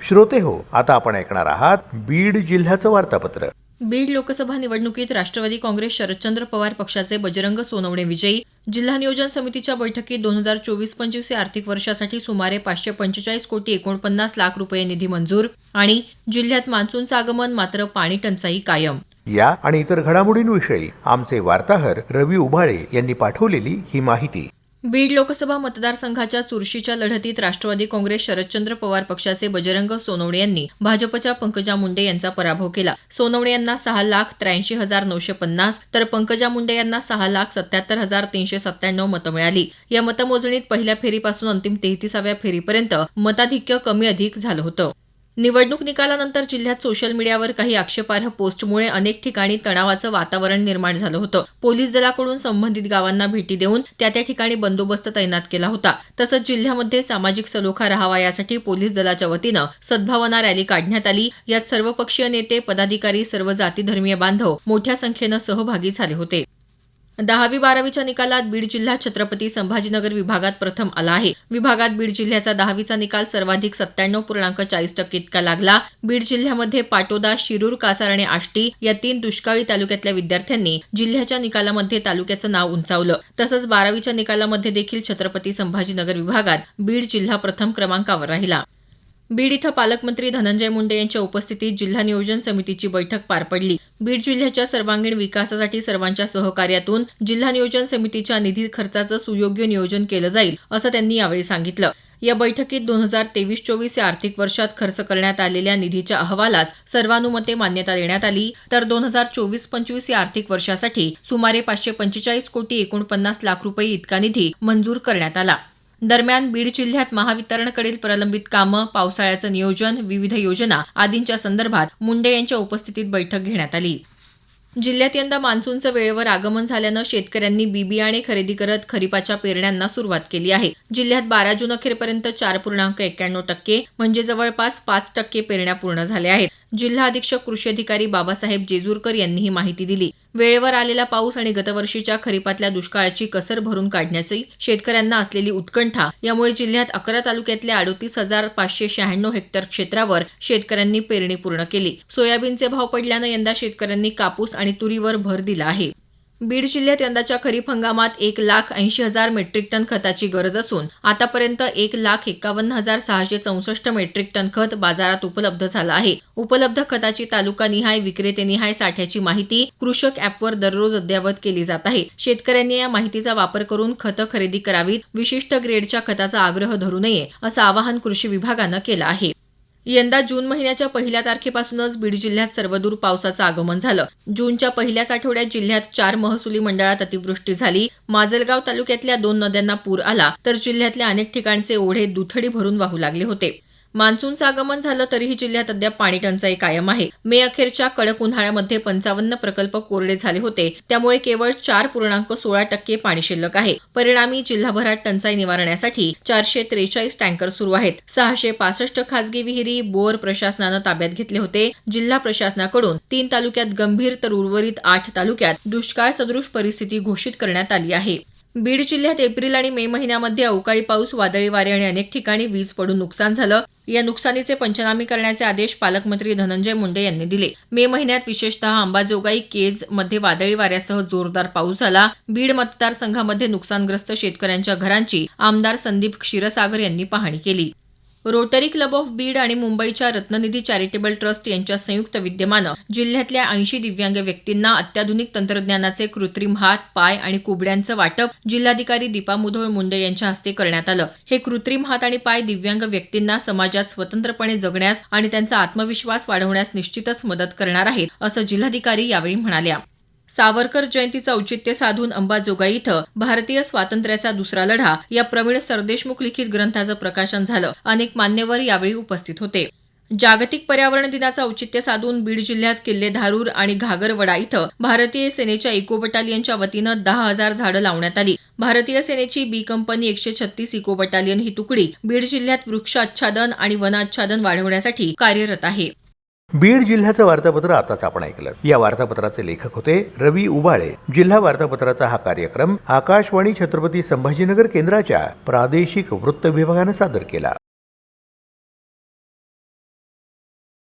श्रोते हो आता आपण ऐकणार आहात बीड जिल्ह्याचं वार्तापत्र. बीड लोकसभा निवडणुकीत राष्ट्रवादी काँग्रेस शरदचंद्र पवार पक्षाचे बजरंग सोनवणे विजयी. जिल्हा नियोजन समितीच्या बैठकीत दोन हजार चोवीस पंचवीस या आर्थिक वर्षासाठी सुमारे पाचशे पंचेचाळीस कोटी एकोणपन्नास लाख रुपये निधी मंजूर आणि जिल्ह्यात मान्सूनचं आगमन मात्र पाणी टंचाई कायम. या आणि इतर घडामोडींविषयी आमचे वार्ताहर रवी उभाळे यांनी पाठवलेली ही माहिती. बीड लोकसभा मतदारसंघाच्या चुरशीच्या लढतीत राष्ट्रवादी काँग्रेस शरदचंद्र पवार पक्षाचे बजरंग सोनवणे यांनी भाजपच्या पंकजा मुंडे यांचा पराभव केला. सोनवणे यांना सहा लाख त्र्याऐंशी हजार नऊशे पन्नास तर पंकजा मुंडे यांना सहा लाख सत्याहत्तर हजार तीनशे सत्त्याण्णव मतं मिळाली. या मतमोजणीत पहिल्या फेरीपासून अंतिम तेहतीसाव्या फेरीपर्यंत मताधिक्य कमी अधिक झालं होतं. निवडणूक निकालानंतर जिल्ह्यात सोशल मीडियावर काही आक्षेपार्ह पोस्टमुळे अनेक ठिकाणी तणावाचं वातावरण निर्माण झालं होतं. पोलीस दलाकडून संबंधित गावांना भेटी देऊन त्या त्या ठिकाणी बंदोबस्त तैनात केला होता. तसंच जिल्ह्यामध्ये सामाजिक सलोखा राहावा यासाठी पोलीस दलाच्या वतीनं सद्भावना रॅली काढण्यात आली. यात सर्वपक्षीय नेते पदाधिकारी सर्व जाती धर्मीय बांधव मोठ्या संख्येनं सहभागी झाले होते. दहावी बारावीच्या निकालात बीड जिल्हा छत्रपती संभाजीनगर विभागात प्रथम आला आहे. विभागात बीड जिल्ह्याचा दहावीचा निकाल सर्वाधिक सत्त्याण्णव पूर्णांक चाळीस टक्के इतका लागला. बीड जिल्ह्यामध्ये पाटोदा शिरूर कासार आणि आष्टी या तीन दुष्काळी तालुक्यातल्या विद्यार्थ्यांनी जिल्ह्याच्या निकालामध्ये तालुक्याचं नाव उंचावलं. तसंच बारावीच्या निकालामध्ये देखील छत्रपती संभाजीनगर विभागात बीड जिल्हा प्रथम क्रमांकावर राहिला. बीड इथं पालकमंत्री धनंजय मुंडे यांच्या उपस्थितीत जिल्हा नियोजन समितीची बैठक पार पडली. बीड जिल्ह्याच्या सर्वांगीण विकासासाठी सर्वांच्या सहकार्यातून जिल्हा नियोजन समितीच्या निधी खर्चाचं सुयोग्य नियोजन केलं जाईल असं त्यांनी यावेळी सांगितलं. या बैठकीत दोन हजार तेवीस चोवीस या आर्थिक वर्षात खर्च करण्यात आलेल्या निधीच्या अहवालास सर्वानुमते मान्यता देण्यात आली तर दोन हजार चोवीस पंचवीस या आर्थिक वर्षासाठी सुमारे पाचशे पंचेचाळीस कोटी एकोणपन्नास लाख रुपये इतका निधी मंजूर करण्यात आला. दरम्यान बीड जिल्ह्यात महावितरणकडील प्रलंबित कामं पावसाळ्याचं नियोजन विविध योजना आदींच्या संदर्भात मुंडे यांच्या उपस्थितीत बैठक घेण्यात आली. जिल्ह्यात यंदा मान्सूनचं वेळेवर आगमन झाल्यानं शेतकऱ्यांनी बी बियाणे खरेदी करत खरीपाच्या पेरण्यांना सुरुवात केली आहे. जिल्ह्यात बारा जून अखेरपर्यंत चार पूर्णांक एक्क्याण्णव टक्के म्हणजे जवळपास पाच टक्के पेरण्या पूर्ण झाल्या आहेत. जिल्हा अधीक्षक कृषी अधिकारी बाबासाहेब जेजूरकर यांनी ही माहिती दिली. वेळेवर आलेला पाऊस आणि गतवर्षीच्या खरीपातल्या दुष्काळाची कसर भरून काढण्याची शेतकऱ्यांना असलेली उत्कंठा यामुळे जिल्ह्यात अकरा तालुक्यातल्या अडोतीस हजार पाचशे शहाण्णव हेक्टर क्षेत्रावर शेतकऱ्यांनी पेरणी पूर्ण केली. सोयाबीनचे भाव पडल्यानं यंदा शेतकऱ्यांनी कापूस आणि तुरीवर भर दिला आहे. बीड जिल्ह्यात यंदाच्या खरीप हंगामात एक लाख ऐंशी हजार मेट्रिक टन खताची गरज असून आतापर्यंत एक लाख एकावन्न हजार सहाशे चौसष्ट मेट्रिक टन खत बाजारात उपलब्ध झालं आहे. उपलब्ध खताची तालुकानिहाय विक्रेतेनिहाय साठ्याची माहिती कृषक ॲपवर दररोज अद्ययावत केली जात आहे. शेतकऱ्यांनी या माहितीचा वापर करून खतं खरेदी करावीत विशिष्ट ग्रेडच्या खताचा आग्रह धरू नये असं आवाहन कृषी विभागानं केलं आहे. यंदा जून महिन्याच्या पहिल्या तारखेपासूनच बीड जिल्ह्यात सर्वदूर पावसाचं आगमन झालं. जूनच्या पहिल्याच आठवड्यात जिल्ह्यात चार महसुली मंडळात अतिवृष्टी झाली. माजलगाव तालुक्यातल्या दोन नद्यांना पूर आला तर जिल्ह्यातल्या अनेक ठिकाणचे ओढे दुथडी भरून वाहू लागले होते. मान्सूनचं आगमन झालं तरीही जिल्ह्यात अद्याप पाणी टंचाई कायम आहे. मे अखेरच्या कडक उन्हाळ्यामध्ये पंचावन्न प्रकल्प कोरडे झाले होते. त्यामुळे केवळ चार पूर्णांक सोळा टक्के पाणी शिल्लक आहे. परिणामी जिल्हाभरात टंचाई निवारण्यासाठी चारशे त्रेचाळीस टँकर सुरू आहेत. सहाशे पासष्ट खासगी विहिरी बोर प्रशासनानं ताब्यात घेतले होते. जिल्हा प्रशासनाकडून तीन तालुक्यात गंभीर तर उर्वरित आठ तालुक्यात दुष्काळ सदृश परिस्थिती घोषित करण्यात आली आहे. बीड जिल्ह्यात एप्रिल आणि मे महिन्यामध्ये अवकाळी पाऊस वादळी वारे आणि अनेक ठिकाणी वीज पडून नुकसान झालं. या नुकसानीचे पंचनामे करण्याचे आदेश पालकमंत्री धनंजय मुंडे यांनी दिले. मे महिन्यात विशेषतः अंबाजोगाई केजमध्ये वादळी वाऱ्यासह जोरदार पाऊस झाला. बीड मतदारसंघामध्ये नुकसानग्रस्त शेतकऱ्यांच्या घरांची आमदार संदीप क्षीरसागर यांनी पाहणी केली. रोटरी क्लब ऑफ बीड आणि मुंबईच्या रत्ननिधी चॅरिटेबल ट्रस्ट यांच्या संयुक्त विद्यमानं जिल्ह्यातल्या ऐंशी दिव्यांग व्यक्तींना अत्याधुनिक तंत्रज्ञानाचे कृत्रिम हात पाय आणि कुबड्यांचं वाटप जिल्हाधिकारी दीपा मुधोळ मुंडे यांच्या हस्ते करण्यात आलं. हे कृत्रिम हात आणि पाय दिव्यांग व्यक्तींना समाजात स्वतंत्रपणे जगण्यास आणि त्यांचा आत्मविश्वास वाढवण्यास निश्चितच मदत करणार आहेत असं जिल्हाधिकारी यावेळी म्हणाल्या. सावरकर जयंतीचं औचित्य साधून अंबाजोगाई इथं भारतीय स्वातंत्र्याचा दुसरा लढा या प्रवीण सरदेशमुख लिखित ग्रंथाचं प्रकाशन झालं. अनेक मान्यवर यावेळी उपस्थित होते. जागतिक पर्यावरण दिनाचं औचित्य साधून बीड जिल्ह्यात किल्ले धारूर आणि घागरवडा इथं भारतीय सेनेच्या इको बटालियनच्या वतीनं दहा हजार झाडं लावण्यात आली. भारतीय सेनेची बी कंपनी एकशे छत्तीस इको बटालियन ही तुकडी बीड जिल्ह्यात वृक्ष आच्छादन आणि वन आच्छादन वाढवण्यासाठी कार्यरत आहे. बीड जिल्ह्याचं वार्तापत्र आताच आपण ऐकलं या वार्तापत्राचे लेखक होते रवी उबाळे. जिल्हा वार्तापत्राचा हा कार्यक्रम आकाशवाणी छत्रपती संभाजीनगर केंद्राच्या प्रादेशिक वृत्त विभागानं सादर केला.